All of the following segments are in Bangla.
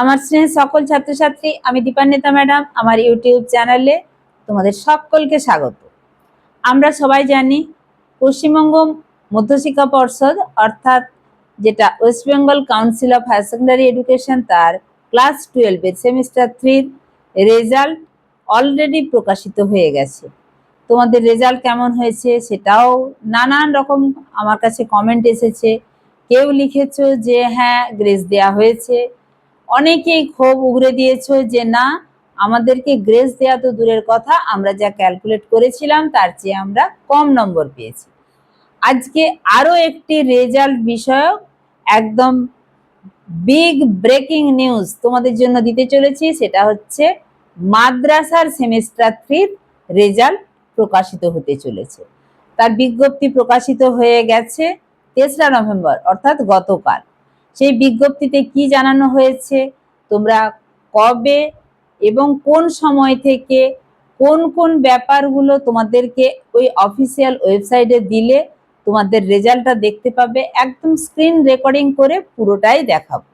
আমার স্নেহের সকল ছাত্রছাত্রী, আমি দীপান্বিতা ম্যাডাম, আমার ইউটিউব চ্যানেলে তোমাদের সকলকে স্বাগত। আমরা সবাই জানি পশ্চিমবঙ্গ মধ্যশিক্ষা পর্ষদ, অর্থাৎ যেটা West Bengal Council of Higher Secondary Education, তার ক্লাস টুয়েলভের সেমিস্টার থ্রির রেজাল্ট অলরেডি প্রকাশিত হয়ে গেছে। তোমাদের রেজাল্ট কেমন হয়েছে সেটাও নানান রকম আমার কাছে কমেন্ট এসেছে। কেউ লিখেছো যে হ্যাঁ গ্রেস দেয়া হয়েছে। অনেকেই ক্ষোভ উগরে দিয়েছ যে, না, আমাদেরকে গ্রেস দেওয়া তো দূরের কথা, আমরা যা ক্যালকুলেট করেছিলাম তার চেয়ে আমরা কম নম্বর পেয়েছি। আজকে আরও একটি রেজাল্ট বিষয়ক একদম বিগ ব্রেকিং নিউজ তোমাদের জন্য দিতে চলেছি, সেটা হচ্ছে মাদ্রাসার সেমিস্টার থ্রির রেজাল্ট প্রকাশিত হতে চলেছে। তার বিজ্ঞপ্তি প্রকাশিত হয়ে গেছে তেসরা নভেম্বর, অর্থাৎ গতকাল। সেই বিজ্ঞপ্তিতে কি জানানো হয়েছে? তোমরা কবে এবং কোন সময় থেকে কোন কোন ব্যাপারগুলো তোমাদেরকে ওই অফিসিয়াল ওয়েবসাইটে দিলে তোমাদের রেজাল্টটা দেখতে পাবে? একদম স্ক্রিন রেকর্ডিং করে পুরোটাই দেখাবো।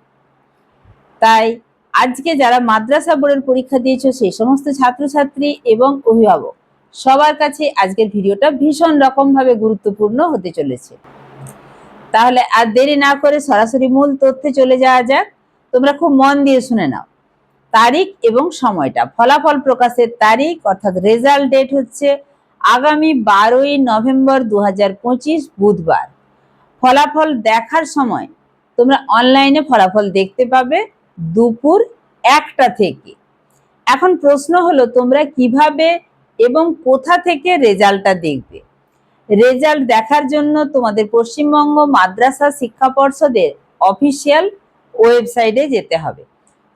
তাই আজকে যারা মাদ্রাসা বোর্ডের পরীক্ষা দিয়েছ, সেই সমস্ত ছাত্রছাত্রী এবং অভিভাবক, সবার কাছে আজকের ভিডিওটা ভীষণ রকমভাবে গুরুত্বপূর্ণ হতে চলেছে। তাহলে আর দেরি না করে সরাসরি মূল তথ্যে চলে যাওয়া যাক। তোমরা খুব মন দিয়ে শুনে নাও। তারিখ এবং সময়টা। ফলাফল প্রকাশের তারিখ অর্থাৎ রেজাল্ট ডেট হচ্ছে আগামী বারোই নভেম্বর দু হাজার পঁচিশ বুধবার। ফলাফল দেখার সময় তোমরা অনলাইনে ফলাফল দেখতে পাবে দুপুর একটা থেকে। এখন প্রশ্ন হলো, তোমরা কীভাবে এবং কোথা থেকে রেজাল্টটা দেখবে? রেজাল্ট দেখার জন্য তোমাদের পশ্চিমবঙ্গ মাদ্রাসা শিক্ষা পর্ষদের অফিসিয়াল ওয়েবসাইটে যেতে হবে।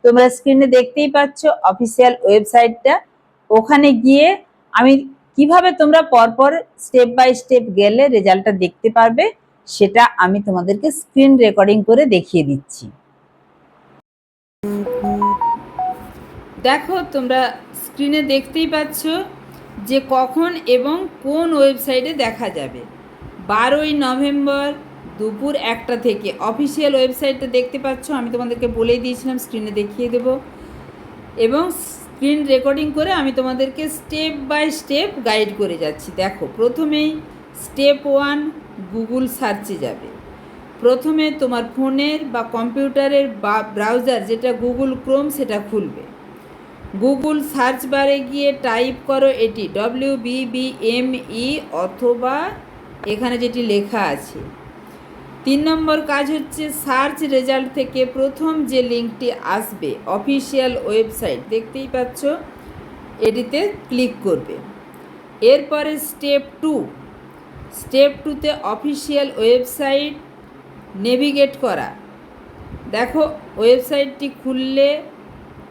তোমরা স্ক্রিনে দেখতেই পাচ্ছ অফিসিয়াল ওয়েবসাইটটা। ওখানে গিয়ে আমি কীভাবে তোমরা পরপর স্টেপ বাই স্টেপ গেলে রেজাল্টটা দেখতে পারবে, সেটা আমি তোমাদেরকে স্ক্রিন রেকর্ডিং করে দেখিয়ে দিচ্ছি। দেখো তোমরা স্ক্রিনে দেখতেই পাচ্ছ যে কখন এবং কোন ওয়েবসাইটে দেখা যাবে। বারোই নভেম্বর দুপুর একটা থেকে। অফিসিয়াল ওয়েবসাইটটা দেখতে পাচ্ছ, আমি তোমাদেরকে বলেই দিয়েছিলাম, স্ক্রিনে দেখিয়ে দেব। এবং স্ক্রিন রেকর্ডিং করে আমি তোমাদেরকে স্টেপ বাই স্টেপ গাইড করে যাচ্ছি। দেখো, প্রথমেই স্টেপ ওয়ান গুগল সার্চে যাবে। প্রথমে তোমার ফোনের বা কম্পিউটারের বা ব্রাউজার যেটা গুগল ক্রোম, সেটা খুলবে। গুগল সার্চ বারে গিয়ে টাইপ করো এটি W B B M E অথবা এখানে যেটি লেখা আছে। তিন নম্বর কাজ হচ্ছে সার্চ রেজাল্ট থেকে প্রথম যে লিঙ্কটি আসবে, অফিসিয়াল ওয়েবসাইট, দেখতেই পাচ্ছ? এটিতে ক্লিক করবে। এরপরে স্টেপ টু। স্টেপ টুতে অফিসিয়াল ওয়েবসাইট নেভিগেট করা। দেখো, ওয়েবসাইটটি খুললে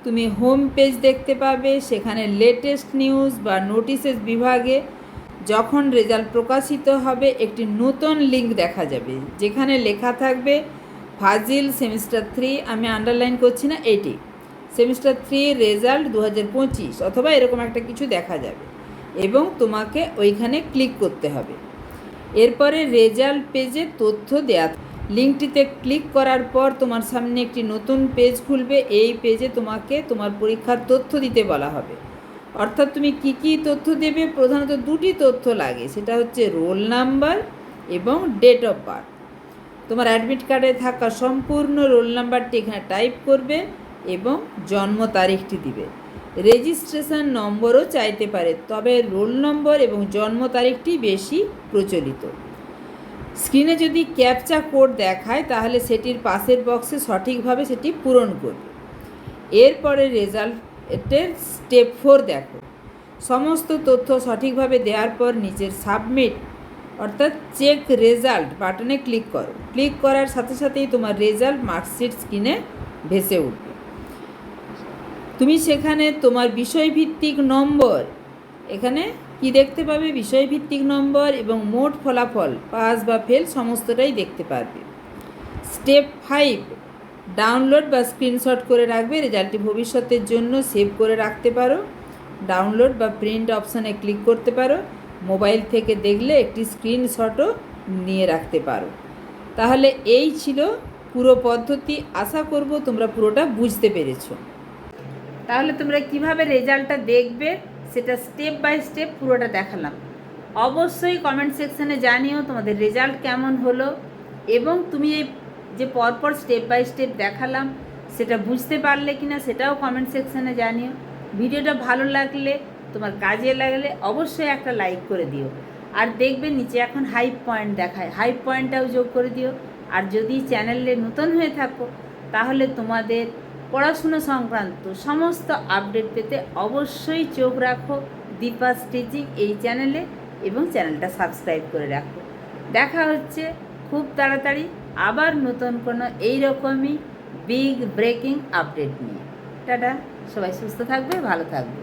তুমি হোম পেজ দেখতে পাবে, সেখানে লেটেস্ট নিউজ বা নোটিশেস বিভাগে যখন রেজাল্ট প্রকাশিত হবে, একটি নতুন লিঙ্ক দেখা যাবে, যেখানে লেখা থাকবে, ফাজিল সেমিস্টার থ্রি আমি আন্ডারলাইন করছি না, এটি। সেমিস্টার থ্রি রেজাল্ট দু পঁচিশ, অথবা এরকম একটা কিছু দেখা যাবে, এবং তোমাকে ওইখানে ক্লিক করতে হবে। এরপরে রেজাল্ট পেজে তথ্য দেয়া লিঙ্কটিতে ক্লিক করার পর তোমার সামনে একটি নতুন পেজ খুলবে। এই পেজে তোমাকে তোমার পরীক্ষার তথ্য দিতে বলা হবে। অর্থাৎ তুমি কি কি তথ্য দেবে? প্রধানত দুটি তথ্য লাগে। সেটা হচ্ছে রোল নাম্বার এবং ডেট অফ বার্থ তোমার অ্যাডমিট কার্ডে থাকা সম্পূর্ণ রোল নাম্বারটি এখানে টাইপ করবে এবং জন্ম তারিখটি দিবে। রেজিস্ট্রেশন নম্বরও চাইতে পারে, তবে রোল নম্বর এবং জন্ম তারিখটি বেশি প্রচলিত। স্ক্রিনে যদি ক্যাপচা কোড দেখায়, তাহলে সেটির পাশের বক্সে সঠিকভাবে সেটি পূরণ করবে। এরপরে রেজাল্টের স্টেপ ফোর দেখো। সমস্ত তথ্য সঠিকভাবে দেওয়ার পর নিচের সাবমিট, অর্থাৎ চেক রেজাল্ট বাটনে ক্লিক করো। ক্লিক করার সাথে সাথেই তোমার রেজাল্ট মার্কশিট স্ক্রিনে ভেসে উঠবে। তুমি সেখানে তোমার বিষয়ভিত্তিক নম্বর এখানে কি দেখতে পাবে? বিষয়ভিত্তিক নম্বর এবং মোট ফলাফল, পাস বা ফেল সমস্তটাই দেখতে পারবে। স্টেপ ফাইভ, ডাউনলোড বা স্ক্রিনশট করে রাখবে, রেজাল্টটি ভবিষ্যতের জন্য সেভ করে রাখতে পারো। ডাউনলোড বা প্রিন্ট অপশানে ক্লিক করতে পারো। মোবাইল থেকে দেখলে একটি স্ক্রিনশটও নিয়ে রাখতে পারো। তাহলে এই ছিল পুরো পদ্ধতি। আশা করব তোমরা পুরোটা বুঝতে পেরেছ। তাহলে তোমরা কীভাবে রেজাল্টটা দেখবে? সেটা স্টেপ বাই স্টেপ পুরোটা দেখালাম। অবশ্যই কমেন্ট সেকশানে জানিও তোমাদের রেজাল্ট কেমন হলো এবং তুমি এই যে পরপর স্টেপ বাই স্টেপ দেখালাম, সেটা বুঝতে পারলে কি না সেটাও কমেন্ট সেকশানে জানিও। ভিডিওটা ভালো লাগলে, তোমার কাজে লাগলে অবশ্যই একটা লাইক করে দিও। আর দেখবে নিচে এখন হাই পয়েন্ট দেখায়। হাই পয়েন্টটাও যোগ করে দিও। আর যদি চ্যানেলে নতুন হয়ে থাকো, তাহলে তোমাদের পড়াশুনো সংক্রান্ত সমস্ত আপডেট পেতে অবশ্যই চোখ রাখো দীপা স্টিচিং এই চ্যানেলে এবং চ্যানেলটা সাবস্ক্রাইব করে রাখো। দেখা হচ্ছে খুব তাড়াতাড়ি আবার নতুন কোনো এইরকমই বিগ ব্রেকিং আপডেট নিয়ে। টাটা, সবাই সুস্থ থাকবে, ভালো থাকবে।